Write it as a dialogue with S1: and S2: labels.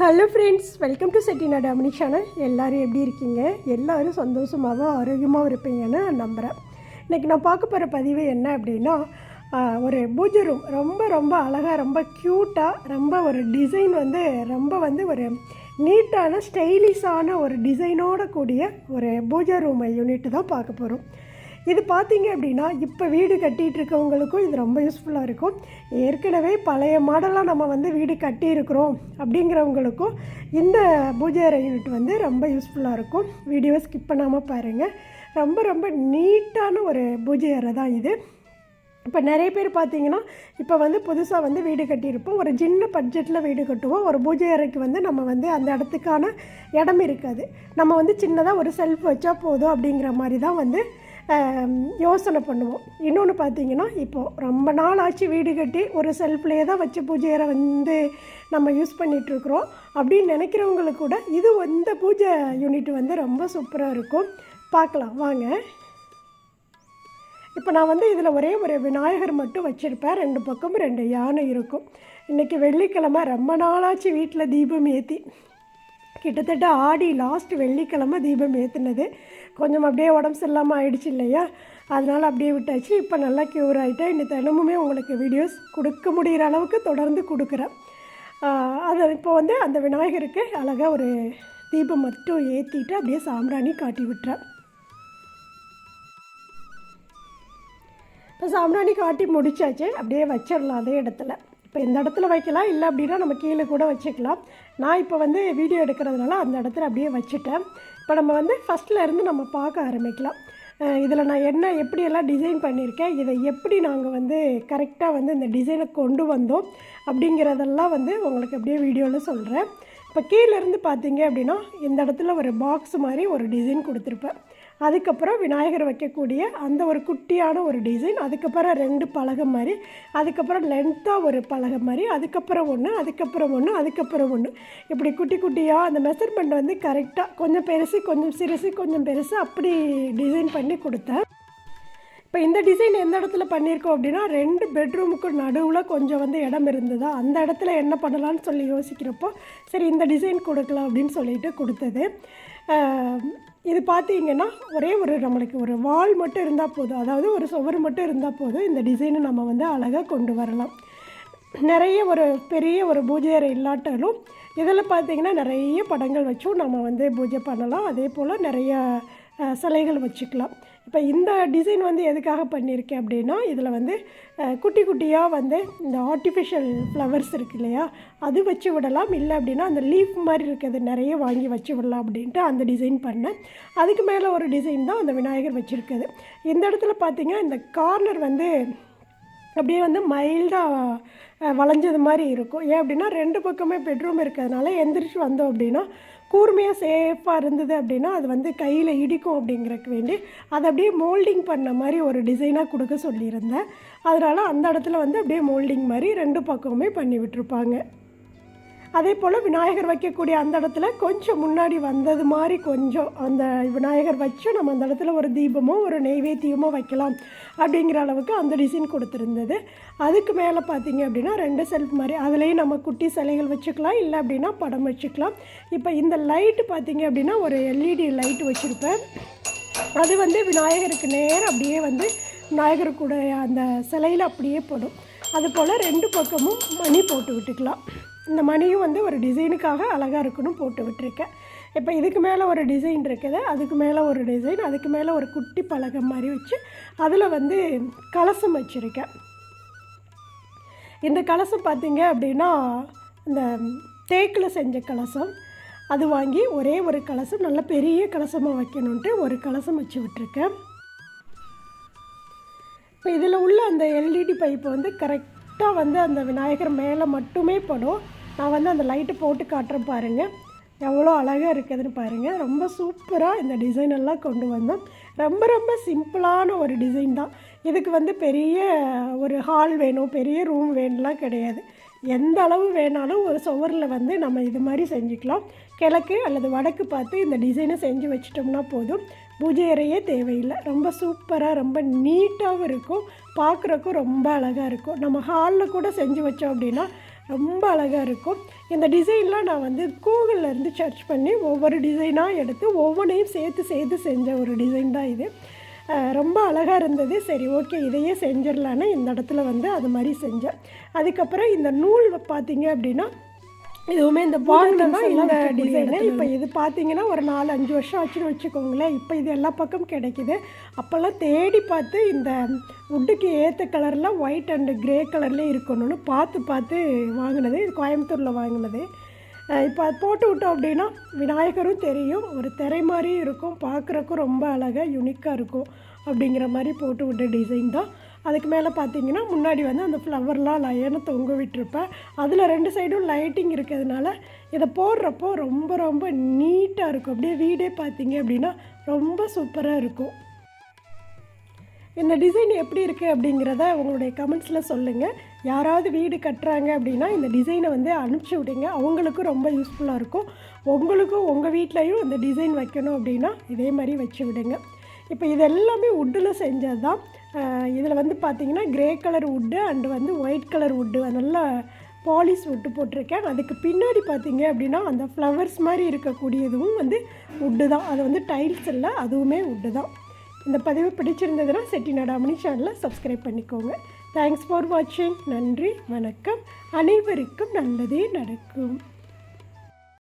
S1: Hello friends welcome to செட்டினா டாமினி channel எல்லோரும் எப்படி இருக்கீங்க? எல்லோரும் சந்தோஷமாகவும் ஆரோக்கியமாகவும் இருப்பீங்கன்னு நான் நம்புகிறேன் இன்றைக்கி நான் பார்க்க போகிற பதிவு என்ன அப்படின்னா ஒரு பூஜை ரூம் ரொம்ப ரொம்ப அழகாக ரொம்ப க்யூட்டாக ரொம்ப ஒரு டிசைன் வந்து ரொம்ப வந்து ஒரு நீட்டான ஸ்டைலிஷான ஒரு டிசைனோட கூடிய ஒரு பூஜை ரூம் யூனிட் தான் பார்க்க போகிறோம் இது பார்த்தீங்க அப்படின்னா இப்போ வீடு கட்டிகிட்டு இருக்கவங்களுக்கும் இது ரொம்ப யூஸ்ஃபுல்லாக இருக்கும். ஏற்கனவே பழைய மாடலாக நம்ம வந்து வீடு கட்டியிருக்கிறோம் அப்படிங்கிறவங்களுக்கும் இந்த பூஜை அறை யூனிட் வந்து ரொம்ப யூஸ்ஃபுல்லாக இருக்கும். வீடியோ ஸ்கிப் பண்ணாமல் பாருங்கள் ரொம்ப ரொம்ப நீட்டான ஒரு பூஜை அறை தான் இது. இப்போ நிறைய பேர் பார்த்தீங்கன்னா இப்போ வந்து புதுசாக வந்து வீடு கட்டியிருப்போம். ஒரு சின்ன பட்ஜெட்டில் வீடு கட்டுவோம். ஒரு பூஜை அறைக்கு வந்து நம்ம வந்து அந்த இடத்துக்கான இடம் இருக்காது. நம்ம வந்து சின்னதாக ஒரு செல்ஃப் வச்சா போதும் அப்படிங்கிற மாதிரி தான் வந்து யோசனை பண்ணுவோம். இன்னொன்று பார்த்தீங்கன்னா இப்போது ரொம்ப நாள் ஆச்சு வீடு கட்டி ஒரு செல்ஃப்லேயே தான் வச்சு பூஜையரை வந்து நம்ம யூஸ் பண்ணிகிட்ருக்குறோம் அப்படின்னு நினைக்கிறவங்களுக்கு கூட இது இந்த பூஜை யூனிட் வந்து ரொம்ப சூப்பராக இருக்கும். பார்க்கலாம் வாங்க. இப்போ நான் வந்து இதில் ஒரே ஒரு விநாயகர் மட்டும் வச்சுருப்பேன். ரெண்டு பக்கமும் ரெண்டு யானை இருக்கும். இன்றைக்கி வெள்ளிக்கிழமை ரொம்ப நாளாச்சு வீட்டில் தீபம் ஏற்றி கிட்டத்தட்ட ஆடி லாஸ்ட் வெள்ளிக்கிழமை தீபம் ஏற்றுனது கொஞ்சம் அப்படியே உடம்பு சரியில்லாமல் ஆயிடுச்சு இல்லையா? அதனால் அப்படியே விட்டாச்சு. இப்போ நல்லா க்யூர் ஆகிட்டேன் இந்த தினமுமே உங்களுக்கு வீடியோஸ் கொடுக்க முடிகிற அளவுக்கு தொடர்ந்து கொடுக்குறேன். அது இப்போ வந்து அந்த விநாயகருக்கு அழகாக ஒரு தீபம் மட்டும் ஏற்றிட்டு அப்படியே சாம்பிராணி காட்டி விட்டுறேன். இப்போ சாம்பிராணி காட்டி முடிச்சாச்சு. அப்படியே வச்சிடலாம் அதே இடத்துல. இப்போ இந்த இடத்துல வைக்கலாம் இல்லை அப்படின்னா நம்ம கீழே கூட வச்சுக்கலாம். நான் இப்போ வந்து வீடியோ எடுக்கிறதுனால அந்த இடத்துல அப்படியே வச்சுட்டேன். இப்போ நம்ம வந்து ஃபஸ்ட்டில் இருந்து நம்ம பார்க்க ஆரம்பிக்கலாம். இதில் நான் என்ன எப்படியெல்லாம் டிசைன் பண்ணியிருக்கேன் இதை எப்படி நாங்கள் வந்து கரெக்டாக வந்து இந்த டிசைனை கொண்டு வந்தோம் அப்படிங்கிறதெல்லாம் வந்து உங்களுக்கு அப்படியே வீடியோவில் சொல்கிறேன் இப்போ கீழேருந்து பார்த்தீங்க அப்படின்னா இந்த இடத்துல ஒரு பாக்ஸ் மாதிரி ஒரு டிசைன் கொடுத்துருப்பேன். அதுக்கப்புறம் விநாயகர் வைக்கக்கூடிய அந்த ஒரு குட்டியான ஒரு டிசைன் அதுக்கப்புறம் ரெண்டு பலகை மாதிரி அதுக்கப்புறம் லென்த்தாக ஒரு பலகை மாதிரி அதுக்கப்புறம் ஒன்று அதுக்கப்புறம் ஒன்று அதுக்கப்புறம் ஒன்று இப்படி குட்டி குட்டியாக அந்த மெஷர்மெண்ட் வந்து கரெக்டாக கொஞ்சம் பெருசு கொஞ்சம் சிறுசு கொஞ்சம் பெருசு அப்படி டிசைன் பண்ணி கொடுத்தேன். இப்போ இந்த டிசைன் எந்த இடத்துல பண்ணியிருக்கோம் அப்படின்னா ரெண்டு பெட்ரூமுக்கு நடுவில் கொஞ்சம் வந்து இடம் இருந்ததா அந்த இடத்துல என்ன பண்ணலான்னு சொல்லி யோசிக்கிறப்போ சரி இந்த டிசைன் கொடுக்கலாம் அப்படின்னு சொல்லிட்டு கொடுத்தது. இது பார்த்தீங்கன்னா ஒரே ஒரு நம்மளுக்கு ஒரு வால் மட்டும் இருந்தால் போதும். அதாவது ஒரு சுவர் மட்டும் இருந்தால் போதும். இந்த டிசைனை நம்ம வந்து அழகாக கொண்டு வரலாம். நிறைய ஒரு பெரிய ஒரு பூஜை அறை இல்லாட்டாலும் இதில் பார்த்தீங்கன்னா நிறைய படங்கள் வச்சும் நம்ம வந்து பூஜை பண்ணலாம். அதே போல் நிறைய சிலைகள் வச்சுக்கலாம். இப்போ இந்த டிசைன் வந்து எதுக்காக பண்ணியிருக்கேன் அப்படின்னா இதில் வந்து குட்டி குட்டியாக வந்து இந்த ஆர்டிஃபிஷியல் ஃப்ளவர்ஸ் இருக்கு இல்லையா அது வச்சு விடலாம். இல்லை அப்படின்னா அந்த லீஃப் மாதிரி இருக்கிறது நிறைய வாங்கி வச்சு விடலாம் அப்படின்ட்டு அந்த டிசைன் பண்ணேன். அதுக்கு மேலே ஒரு டிசைன் தான் அந்த விநாயகர் வச்சுருக்குது. இந்த இடத்துல பார்த்திங்கன்னா இந்த கார்னர் வந்து அப்படியே வந்து மைல்டாக வளைஞ்சது மாதிரி இருக்கும். ஏன் அப்படின்னா ரெண்டு பக்கமே பெட்ரூம் இருக்கிறதுனால எந்திரிச்சு வந்தோம் அப்படின்னா கூர்மையாக சேஃபாக இருந்தது அப்படின்னா அது வந்து கையில் இடிக்கும் அப்படிங்கிறக்கு வேண்டி அதை அப்படியே மோல்டிங் பண்ண மாதிரி ஒரு டிசைனாக கொடுக்க சொல்லியிருந்தேன். அதனால் அந்த இடத்துல வந்து அப்படியே மோல்டிங் மாதிரி ரெண்டு பக்கமுமே பண்ணி விட்டுருப்பாங்க. அதே போல் விநாயகர் வைக்கக்கூடிய அந்த இடத்துல கொஞ்சம் முன்னாடி வந்தது மாதிரி கொஞ்சம் அந்த விநாயகர் வச்சு நம்ம அந்த இடத்துல ஒரு தீபமோ ஒரு நெய்வேத்தியமோ வைக்கலாம் அப்படிங்கிற அளவுக்கு அந்த டிசைன் கொடுத்துருந்தது. அதுக்கு மேலே பார்த்தீங்க அப்படின்னா ரெண்டு செல்ஃப் மாதிரி. அதுலேயும் நம்ம குட்டி சிலைகள் வச்சுக்கலாம் இல்லை அப்படின்னா படம் வச்சுக்கலாம். இப்போ இந்த லைட்டு பார்த்தீங்க அப்படின்னா ஒரு எல்இடி லைட் வச்சுருப்பேன். அது வந்து விநாயகருக்கு நேரம் அப்படியே வந்து விநாயகருக்குடைய அந்த சிலையில் அப்படியே போடும். அது போல் ரெண்டு பக்கமும் மணி போட்டு விட்டுக்கலாம். இந்த மணியும் வந்து ஒரு டிசைனுக்காக அழகாக இருக்கணும் போட்டு விட்டுருக்கேன் இப்போ இதுக்கு மேலே ஒரு டிசைன் இருக்குது அதுக்கு மேலே ஒரு டிசைன் அதுக்கு மேலே ஒரு குட்டி பலகம் மாதிரி வச்சு அதில் வந்து கலசம் வச்சுருக்கேன் இந்த கலசம் பார்த்தீங்க அப்படின்னா இந்த தேக்கில் செஞ்ச கலசம். அது வாங்கி ஒரே ஒரு கலசம் நல்ல பெரிய கலசமாக வைக்கணுன்ட்டு ஒரு கலசம் வச்சு விட்டுருக்கேன் இப்போ இதில் உள்ள அந்த எல்இடி பைப்பு வந்து கரெக்ட் லைட்டாக வந்து அந்த விநாயகர் மேலே மட்டுமே படும். நான் வந்து அந்த லைட்டு போட்டு காட்டுறேன் பாருங்கள் எவ்வளோ அழகாக இருக்குதுன்னு பாருங்கள் ரொம்ப சூப்பராக இந்த டிசைன் எல்லாம் கொண்டு வந்தோம். ரொம்ப ரொம்ப சிம்பிளான ஒரு டிசைன் தான். இதுக்கு வந்து பெரிய ஒரு ஹால் வேணும் பெரிய ரூம் வேணும்லாம் கிடையாது. எந்த அளவு வேணாலும் ஒரு சுவரில் வந்து நம்ம இது மாதிரி செஞ்சுக்கலாம். கிழக்கு அல்லது வடக்கு பார்த்து இந்த டிசைனை செஞ்சு வச்சிட்டோம்னா போதும். பூஜை அறையே தேவையில்லை. ரொம்ப சூப்பராக ரொம்ப நீட்டாகவும் இருக்கும். பார்க்குறக்கும் ரொம்ப அழகாக இருக்கும். நம்ம ஹாலில் கூட செஞ்சு வச்சோம் அப்படின்னா ரொம்ப அழகாக இருக்கும். இந்த டிசைன்லாம் நான் வந்து கூகுளிலேருந்து சர்ச் பண்ணி ஒவ்வொரு டிசைனாக எடுத்து ஒவ்வொன்றையும் சேர்த்து சேர்த்து செஞ்ச ஒரு டிசைன் தான் இது. ரொம்ப அழகாக இருந்தது. சரி ஓகே இதையே செஞ்சிடலான்னு இந்த இடத்துல வந்து அது மாதிரி செஞ்சேன். அதுக்கப்புறம் இந்த நூல் பார்த்தீங்க அப்படின்னா இதுவுமே இந்த வாங்கினா இந்த டிசைனு இப்போ இது பார்த்தீங்கன்னா ஒரு நாலு அஞ்சு வருஷம் ஆச்சுன்னு வச்சுக்கோங்களேன். இப்போ இது எல்லா பக்கம் கிடைக்குது. அப்போல்லாம் தேடி பார்த்து இந்த உட்டுக்கு ஏற்ற கலரில் ஒயிட் அண்டு கிரே கலர்லேயே இருக்கணும்னு பார்த்து பார்த்து வாங்கினது. இது கோயம்புத்தூரில் வாங்கினது. இப்போ அது போட்டு விட்டோம் அப்படின்னா விநாயகரும் தெரியும். ஒரு திரை மாதிரி இருக்கும். பார்க்குறக்கும் ரொம்ப அழகாக யூனிக்காக இருக்கும். அப்படிங்கிற மாதிரி போட்டு விட்ட டிசைன் தான். அதுக்கு மேலே பார்த்தீங்கன்னா முன்னாடி வந்து அந்த ஃப்ளவர்லாம் லயனை தொங்க விட்டுருப்பேன். அதில் ரெண்டு சைடும் லைட்டிங் இருக்கிறதுனால இதை போடுறப்போ ரொம்ப ரொம்ப நீட்டாக இருக்கும். அப்படியே வீடே பார்த்தீங்க அப்படின்னா ரொம்ப சூப்பராக இருக்கும். இந்த டிசைன் எப்படி இருக்குது அப்படிங்கிறத உங்களுடைய கமெண்ட்ஸில் சொல்லுங்கள் யாராவது வீடு கட்டுறாங்க அப்படின்னா இந்த டிசைனை வந்து அனுப்பிச்சி விடுங்க. அவங்களுக்கும் ரொம்ப யூஸ்ஃபுல்லாக இருக்கும். உங்களுக்கும் உங்கள் வீட்லேயும் இந்த டிசைன் வைக்கணும் அப்படின்னா இதே மாதிரி வச்சு விடுங்க. இப்போ இது எல்லாமே வுட்டில் செஞ்சது தான். இதில் வந்து பார்த்தீங்கன்னா கிரே கலர் உட்டு அண்டு வந்து ஒயிட் கலர் வுட்டு நல்லா பாலிஷ் விட்டு போட்டிருக்கேன். அதுக்கு பின்னாடி பார்த்தீங்க அப்படின்னா அந்த ஃப்ளவர்ஸ் மாதிரி இருக்கக்கூடியதும் வந்து வுட்டு தான். அது வந்து டைல்ஸ் இல்லை அதுவுமே வுட்டு தான். இந்த பதிவு பிடிச்சிருந்ததுன்னா செட்டி நடாமணி சேனலை சப்ஸ்கிரைப் பண்ணிக்கோங்க. தேங்க்ஸ் ஃபார் வாட்சிங் நன்றி வணக்கம். அனைவருக்கும் நல்லதே நடக்கும்.